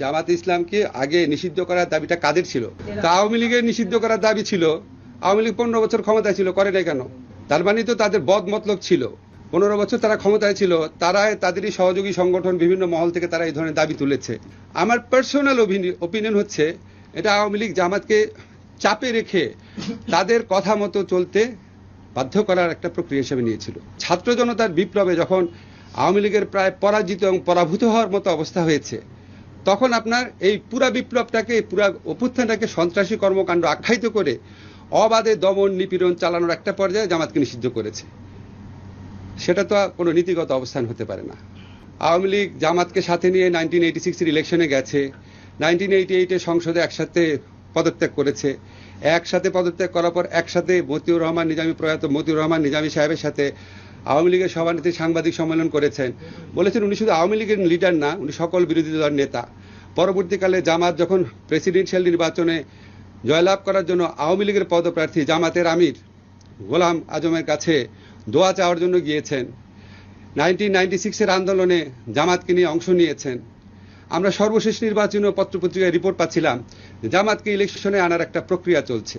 জামাত ইসলামকে আগে নিষিদ্ধ করার দাবিটা কাদের ছিল? তা আওয়ামী লীগের নিষিদ্ধ করার দাবি ছিল। আওয়ামী লীগ পনেরো বছর ক্ষমতায় ছিল, করে নাই কেন? তার মানে তো তাদের বদ মতলব ছিল। পনেরো বছর তারা ক্ষমতায় ছিল তারা তাদেরই সহযোগী সংগঠন, বিভিন্ন মহল থেকে তারা এই ধরনের দাবি তুলেছে। আমার পার্সোনাল ওপিনিয়ন হচ্ছে, এটা আওয়ামী লীগ জামাতকে চাপে রেখে তাদের কথা মতো চলতে বাধ্য করার একটা প্রক্রিয়া হিসেবে নিয়েছিল। ছাত্র জনতার বিপ্লবে যখন আওয়ামী লীগের প্রায় পরাজিত এবং পরাভূত হওয়ার মতো অবস্থা হয়েছে তখন আপনার এই পুরা বিপ্লবটাকে, পুরা অভ্যুত্থানটাকে সন্ত্রাসী কর্মকাণ্ড আখ্যায়িত করে অবাধে দমন নিপীড়ন চালানোর একটা পর্যায়ে জামাতকে নিষিদ্ধ করেছে। সেটা তো কোনো নীতিগত অবস্থান হতে পারে না। আওয়ামী লীগ জামাতকে সাথে নিয়ে নাইনটিন এইটি সিক্সের ইলেকশনে গেছে। নাইনটিন এইটি এইটে সংসদে একসাথে পদত্যাগ করেছে। একসাথে পদত্যাগ করার পর একসাথে মতিউর রহমান, নিজামী প্রয়াত মতিউর রহমান, নিজামী সাহেবের সাথে আওয়ামী লীগের সভানেত্রী সাংবাদিক সম্মেলন করেছেন। বলেছেন, উনি শুধু আওয়ামী লীগের লিডার না, উনি সকল বিরোধী দলের নেতা। পরবর্তীকালে জামাত যখন প্রেসিডেন্সিয়াল নির্বাচনে জয়লাভ করার জন্য আওয়ামী লীগের পদপ্রার্থী জামাতের আমির গোলাম আজমের কাছে দোয়া চাওয়ার জন্য গিয়েছেন। নাইনটিন নাইনটি সিক্সের আন্দোলনে জামাতকে নিয়ে অংশ নিয়েছেন। আমরা সর্বশেষ নির্বাচনীয় পত্রপত্রিকায় রিপোর্ট পাচ্ছিলাম জামাতকে ইলেকশনে আনার একটা প্রক্রিয়া চলছে।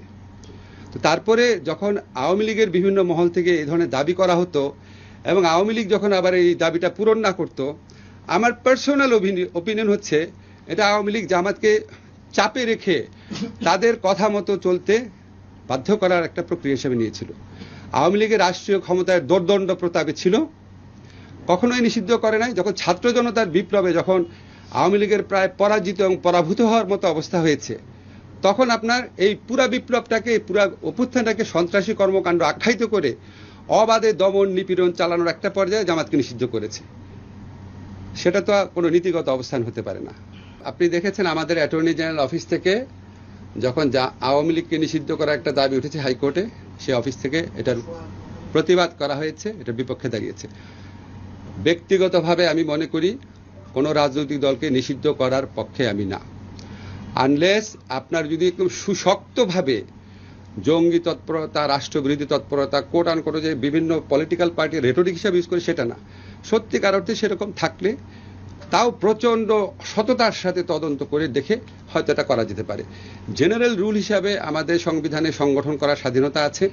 তো তারপরে যখন আওয়ামী লীগের বিভিন্ন মহল থেকে এই ধরনের দাবি করা হতো এবং আওয়ামী লীগ যখন আবার এই দাবিটা পূরণ না করত, আমার পার্সোনাল ওপিনিয়ন হচ্ছে এটা আওয়ামী লীগ জামাতকে চাপে রেখে তাদের কথা মতো চলতে বাধ্য করার একটা প্রক্রিয়া হিসেবে নিয়েছিল। আওয়ামী লীগের রাষ্ট্রীয় ক্ষমতায় দোর্দণ্ড প্রতাপে ছিল, কখনোই নিষিদ্ধ করে নাই। যখন ছাত্র জনতার বিপ্লবে যখন আওয়ামী লীগের প্রায় পরাজিত এবং পরাভূত হওয়ার মতো অবস্থা হয়েছে তখন আপনার এই পুরা বিপ্লবটাকে পুরা অভ্যুত্থানটাকে সন্ত্রাসী কর্মকাণ্ড আখ্যায়িত করে অবাধে দমন নিপীড়ন চালানোর একটা পর্যায়ে জামাতকে নিষিদ্ধ করেছে। সেটা তো কোনো নীতিগত অবস্থান হতে পারে না। আপনি দেখেছেন আমাদের অ্যাটর্নি জেনারেল অফিস থেকে যখন যা আওয়ামী লীগকে নিষিদ্ধ করার একটা দাবি উঠেছে হাইকোর্টে, সে অফিস থেকে এটার প্রতিবাদ করা হয়েছে, এটার বিপক্ষে দাঁড়িয়েছে। ব্যক্তিগতভাবে আমি মনে করি, কোনো রাজনৈতিক দলকে নিষিদ্ধ করার পক্ষে আমি না। আনলেস আপনার যদি একদম সুশক্তভাবে জঙ্গি তৎপরতা, রাষ্ট্রবিরোধী তৎপরতা কোট আন করে যে বিভিন্ন পলিটিক্যাল পার্টি রেটরিক হিসাবে ইউজ করে, সেটা না। সত্যিকার অর্থে সেরকম থাকলে তাও প্রচণ্ড সততার সাথে তদন্ত করে দেখে হয়তো এটা করা যেতে পারে। জেনারেল রুল হিসাবে আমাদের সংবিধানে সংগঠন করার স্বাধীনতা আছে।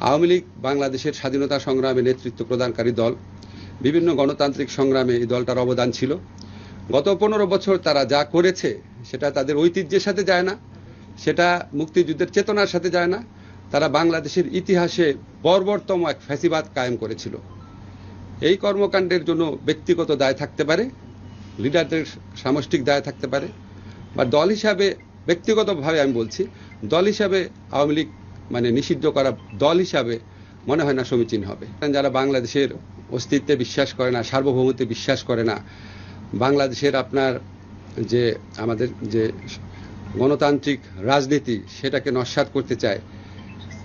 আওয়ামী লীগ বাংলাদেশের স্বাধীনতা সংগ্রামে নেতৃত্ব প্রদানকারী দল। বিভিন্ন গণতান্ত্রিক সংগ্রামে এই দলটার অবদান ছিল। গত পনেরো বছর তারা যা করেছে, সেটা তাদের ঐতিহ্যের সাথে যায় না, সেটা মুক্তিযুদ্ধের চেতনার সাথে যায় না, তারা বাংলাদেশের ইতিহাসে বর্বরতম এক ফ্যাসিবাদ কায়েম করেছিল। এই কর্মকাণ্ডের জন্য ব্যক্তিগত দায় থাকতে পারে, লিডারদের সামষ্টিক দায় থাকতে পারে, বা দল হিসাবে, ব্যক্তিগতভাবে আমি বলছি, দল হিসাবে আওয়ামী লীগ মানে নিষিদ্ধ করা দল হিসাবে মনে হয় না সমীচীন হবে। যারা বাংলাদেশের অস্তিত্বে বিশ্বাস করে না, সার্বভৌমত্বে বিশ্বাস করে না বাংলাদেশের আপনার যে আমাদের যে গণতান্ত্রিক রাজনীতি সেটাকে নস্বাত করতে চায়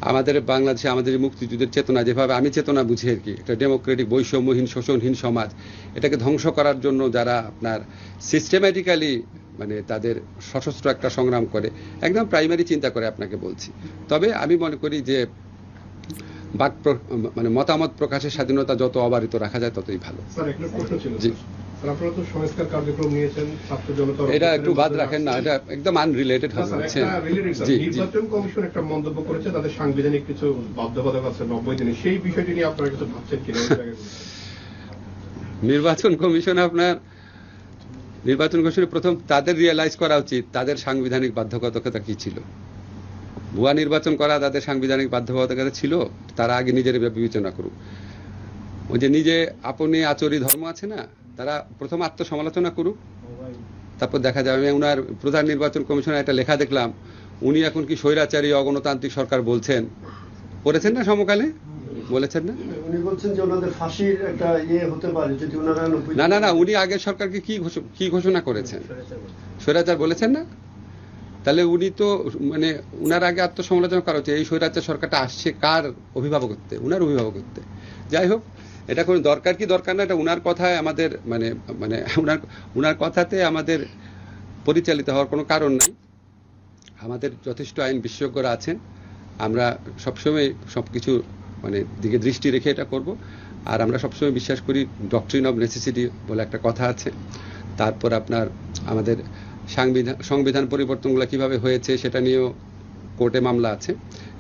আমাদের বাংলাদেশে আমাদের মুক্তিযুদ্ধের চেতনা যেভাবে আমি চেতনা বুঝি আর কি একটা ডেমোক্রেটিক বৈষম্যহীন শোষণহীন সমাজ এটাকে ধ্বংস করার জন্য যারা আপনার সিস্টেম্যাটিক্যালি মানে তাদের সশস্ত্র একটা সংগ্রাম করে একদম প্রাইমারি চিন্তা করে আপনাকে বলছি। তবে আমি মনে করি যে বাক মানে মতামত প্রকাশের স্বাধীনতা যত অবারিত রাখা যায় ততই ভালো। স্যার একটা প্রশ্ন ছিল। জি। স্যার আপনারা তো সংস্কার কার্যক্রম নিয়েছেন ছাত্র জনতা এটা একটু বাদ রাখেন না এটা একদম আনরিলেটেড হবে জি জি। নির্বাচন কমিশন একটা মন্তব্য করেছে তাদের সাংবিধানিক কিছু বাধ্যবাধকতা আছে নব্বই দিনে। সেই বিষয়টি নিয়ে আপনারা কিছু ভাবছেন কিনা। নির্বাচন কমিশন আপনার নির্বাচন কমিশনের প্রথম তাদের রিয়েলাইজ করা উচিত তাদের সাংবিধানিক বাধ্যবাধকতা কি ছিল। ভুয়া নির্বাচন করা তাদের সাংবিধানিক বাধ্যবাধকতা ছিল তারা আগে নিজের বিবেচনা করুক। ওই যে নিজে আপনি আচরি ধর্ম আছে না তারা প্রথম আত্মসমালোচনা করুক। তারপর দেখা যাবে ওনার প্রধান নির্বাচন কমিশনের একটা লেখা দেখলাম উনি এখন কি স্বৈরাচারী অগণতান্ত্রিক সরকার বলছেন। পড়েছেন না সমকালে? বলেছেন না? উনি বলছেন যে ওনাদের ফাঁসির একটা ইয়ে হতে পারে যদি ওনারা না না না উনি আগের সরকারকে কি কি ঘোষণা করেছেন? স্বৈরাচার বলেছেন না? তাহলে উনি তো মানে উনার আগে আত্মসমালোচনা করা হচ্ছে এই স্বৈরাচার সরকারটা আসছে কার অভিভাবকত্বে? উনার অভিভাবকত্বে। যাই হোক এটা কোনো দরকার কি? দরকার না, এটা উনার কথায় আমাদের মানে মানে উনার উনার কথাতে আমাদের পরিচালিত হওয়ার কোনো কারণ নাই। আমাদের যথেষ্ট আইন বিশেষজ্ঞরা আছেন। আমরা সবসময় সব কিছু মানে দিকে দৃষ্টি রেখে এটা করব। আর আমরা সবসময় বিশ্বাস করি ডক্ট্রিন অফ নেসেসিটি বলে একটা কথা আছে। তারপর আপনার আমাদের সাংবিধান সংবিধান পরিবর্তনগুলো কীভাবে হয়েছে সেটা নিয়েও কোর্টে মামলা আছে।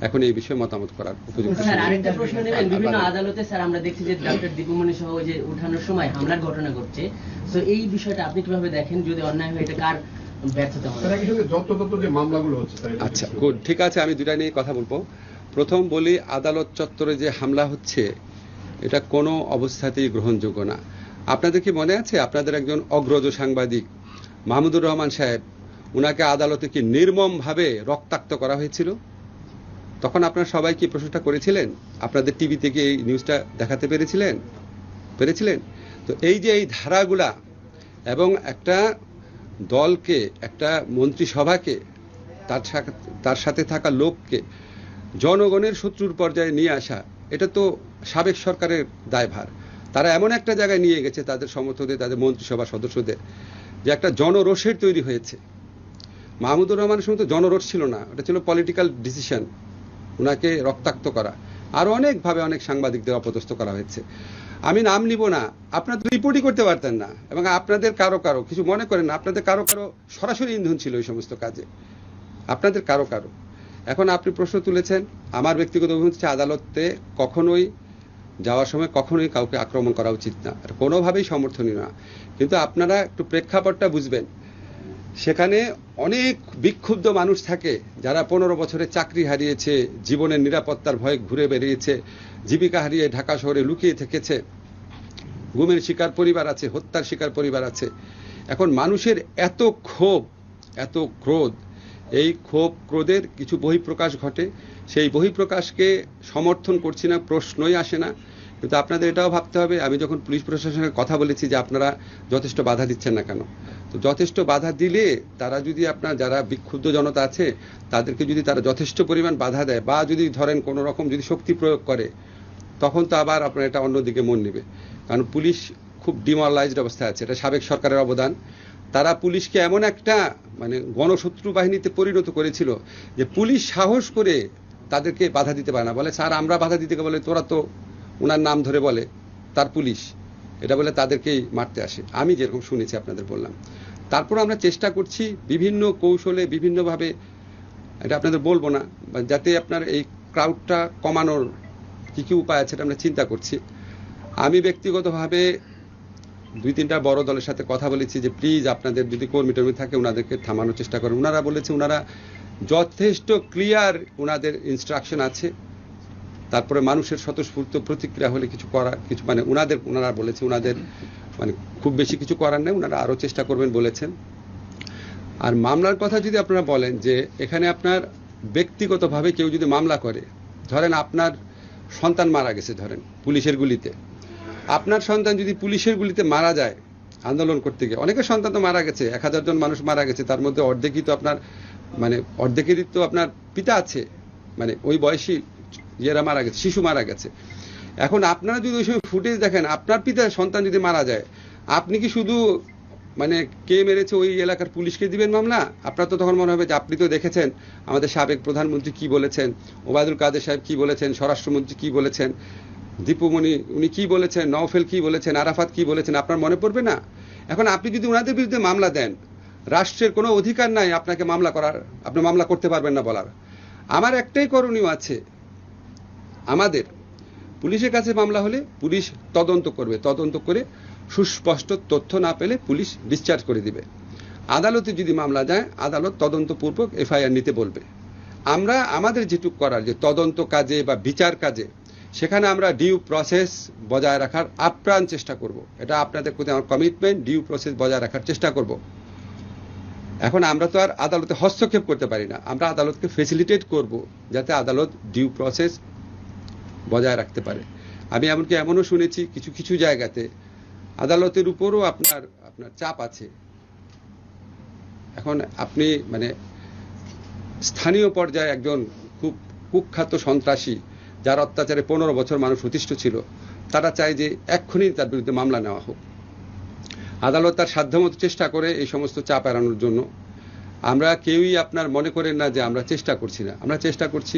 এখন এই বিষয়ে মতামত করার উপযুক্ত স্যার আরেকটা প্রশ্ন নেবেন। বিভিন্ন আদালতে স্যার আমরা দেখছি যে ডক্টর দীপুমণি সহ যে উঠানোর সময় হামলার ঘটনা ঘটছে। তো এই বিষয়টা আপনি কীভাবে দেখেন যদি অন্যায় হয় এটা কার ব্যর্থতা স্যার? একই সঙ্গে যত তত যে মামলাগুলো হচ্ছে স্যার এটা আচ্ছা গুড ঠিক আছে আমি দুটা নিয়ে কথা বলব। প্রথম বলি আদালত চত্বরে যে হামলা হচ্ছে এটা কোনো অবস্থাতেই গ্রহণযোগ্য না। আপনাদের কি মনে আছে? আপনাদের একজন অগ্রজ সাংবাদিক মাহমুদুর রহমান সাহেব উনাকে আদালতে কি নির্মমভাবে রক্তাক্ত করা হয়েছিল? তখন আপনারা সবাই কি প্রশ্নটা করেছিলেন? আপনাদের টিভি থেকে এই নিউজটা দেখাতে পেরেছিলেন? পেরেছিলেন? তো এই যে এই ধারাগুলা এবং একটা দলকে, একটা মন্ত্রিসভাকে, তার তার সাথে থাকা লোককে জনগণের শত্রুর পর্যায়ে নিয়ে আসা, এটা তো সাবেক সরকারের দায়ভার। তারা এমন একটা জায়গায় নিয়ে গেছে তাদের সমর্থকদের, তাদের মন্ত্রিসভা সদস্যদের, যে একটা জনরোষের তৈরি হয়েছে। মাহমুদুর রহমানের সময় তো জনরোষ ছিল না, ওটা ছিল পলিটিক্যাল ডিসিশন ওনাকে রক্তাক্ত করা। আরও অনেকভাবে অনেক সাংবাদিকদের অপদস্থ করা হয়েছে। আমি নাম নিব না, আপনারা তো রিপোর্টই করতে পারতেন না, এবং আপনাদের কারও কারও, কিছু মনে করেন না, আপনাদের কারও কারও সরাসরি ইন্ধন ছিল এই সমস্ত কাজে। আপনাদের কারও কারও। এখন আপনি প্রশ্ন তুলেছেন, আমার ব্যক্তিগত অভিমত হচ্ছে আদালতে কখনোই যাওয়ার সময় কখনোই কাউকে আক্রমণ করা উচিত না কোনোভাবেই সমর্থনীয় না। কিন্তু আপনারা একটু প্রেক্ষাপটটা বুঝবেন সেখানে অনেক বিক্ষুব্ধ মানুষ থাকে যারা পনেরো বছরে চাকরি হারিয়েছে, জীবনের নিরাপত্তার ভয়ে ঘুরে বেরিয়েছে জীবিকা হারিয়ে ঢাকা শহরে লুকিয়ে থেকেছে, গুমের শিকার পরিবার আছে, হত্যার শিকার পরিবার আছে। এখন মানুষের এত ক্ষোভ, এত ক্রোধ, এই ক্ষোভ ক্রোধের কিছু বহিঃপ্রকাশ ঘটে। সেই বহিঃপ্রকাশকে সমর্থন করছি না, প্রশ্নই আসে না। কিন্তু আপনাদের এটাও ভাবতে হবে, আমি যখন পুলিশ প্রশাসনের কথা বলেছি যে আপনারা যথেষ্ট বাধা দিচ্ছেন না কেন? তো যথেষ্ট বাধা দিলে তারা যদি আপনার যারা বিক্ষুব্ধ জনতা আছে, তাদেরকে যদি তারা যথেষ্ট পরিমাণ বাধা দেয় বা যদি ধরেন কোনো রকম যদি শক্তি প্রয়োগ করে, তখন তো আবার আপনার এটা অন্যদিকে মন নেবে। কারণ পুলিশ খুব ডিমোরালাইজড অবস্থায় আছে, এটা সাবেক সরকারের অবদান। তারা পুলিশকে এমন একটা মানে গণশত্রু বাহিনীতে পরিণত করেছিল যে পুলিশ সাহস করে তাদেরকে বাধা দিতে পারে না। বলে, স্যার, আমরা বাধা দিতে বলে, তোরা তো ওনার নাম ধরে বলে, তার পুলিশ। এটা বলে তাদেরকেই মারতে আসে। আমি যেরকম শুনেছি আপনাদের বললাম। তারপর আমরা চেষ্টা করছি বিভিন্ন কৌশলে, বিভিন্নভাবে, এটা আপনাদের বলব না যাতে আপনার এই ক্রাউডটা কমানোর কি কি উপায় আছে এটা আমরা চিন্তা করছি। আমি ব্যক্তিগতভাবে দুই তিনটা বড় দলের সাথে কথা বলেছি যে, প্লিজ আপনাদের যদি কর্মী টর্মী থাকে, ওনাদেরকে থামানোর চেষ্টা করেন। ওনারা বলেছে, ওনারা যথেষ্ট ক্লিয়ার ওনাদের ইনস্ট্রাকশন আছে। তারপরে মানুষের স্বতঃস্ফূর্ত প্রতিক্রিয়া হলে কিছু করার কিছু মানে ওনাদের ওনারা বলেছে ওনাদের মানে খুব বেশি কিছু করার নেই ওনারা আরও চেষ্টা করবেন বলেছেন। আর মামলার কথা যদি আপনারা বলেন যে এখানে আপনার ব্যক্তিগতভাবে কেউ যদি মামলা করে, ধরেন আপনার সন্তান মারা গেছে, ধরেন পুলিশের গুলিতে। আপনার সন্তান যদি পুলিশের গুলিতে মারা যায়, আন্দোলন করতে গিয়ে, অনেকের সন্তান তো মারা গেছে, এক হাজার জন মানুষ মারা গেছে, তার মধ্যে অর্ধেকই তো আপনার মানে অর্ধেকেরই তো আপনার পিতা আছে মানে ওই বয়সী ইয়েরা মারা গেছে, শিশু মারা গেছে। এখন আপনারা যদি ওই সময় ফুটেজ দেখেন, আপনার পিতার সন্তান যদি মারা যায়, আপনি কি শুধু মানে কে মেরেছে ওই এলাকার পুলিশকে দিবেন মামলা? আপনার তো তখন মনে হবে যে আপনি তো দেখেছেন, আমাদের সাবেক প্রধানমন্ত্রী কি বলেছেন, ওবায়দুল কাদের সাহেব কি বলেছেন, স্বরাষ্ট্রমন্ত্রী কি বলেছেন, দীপুমণি, উনি কি বলেছেন, নওফেল কি বলেছেন, আরাফাত কি বলেছেন, আপনার মনে পড়বে না? এখন আপনি যদি ওনাদের বিরুদ্ধে মামলা দেন, রাষ্ট্রের কোনো অধিকার নাই আপনাকে মামলা করার, আপনি মামলা করতে পারবেন না বলার। আমার একটাই করণীয় আছে আমাদের পুলিশের কাছে মামলা হলে পুলিশ তদন্ত করবে, তদন্ত করে সুস্পষ্ট তথ্য না পেলে পুলিশ ডিসচার্জ করে দিবে। আদালতে যদি মামলা যায়, আদালত তদন্তপূর্বক এফআইআর নিতে বলবে। আমরা, আমাদের যেটুক করার যে তদন্ত কাজে বা বিচার কাজে, সেখানে আমরা ডিউ প্রসেস বজায় রাখার আপ্রাণ চেষ্টা করব। এটা আপনাদের প্রতি আমার কমিটমেন্ট ডিউ প্রসেস বজায় রাখার চেষ্টা করব। এখন আমরা তো আর আদালতে হস্তক্ষেপ করতে পারি না। আমরা আদালতকে ফেসিলিটেট করব, যাতে আদালত ডিউ প্রসেস বজায় রাখতে পারে। আমি এমনকি এমনও শুনেছি কিছু কিছু জায়গাতে আদালতের উপরও আপনার আপনার চাপ আছে। এখন আপনি মানে স্থানীয় পর্যায়ে একজন খুব কুখ্যাত সন্ত্রাসী, যার অত্যাচারে পনেরো বছর মানুষ অতিষ্ঠ ছিল, তারা চায় যে এক্ষুনি তার বিরুদ্ধে মামলা নেওয়া হোক। আদালত তার সাধ্যমতো চেষ্টা করে এই সমস্ত চাপ এড়ানোর জন্য। আমরা কেউই আপনার মনে করেন না যে আমরা চেষ্টা করছি না। আমরা চেষ্টা করছি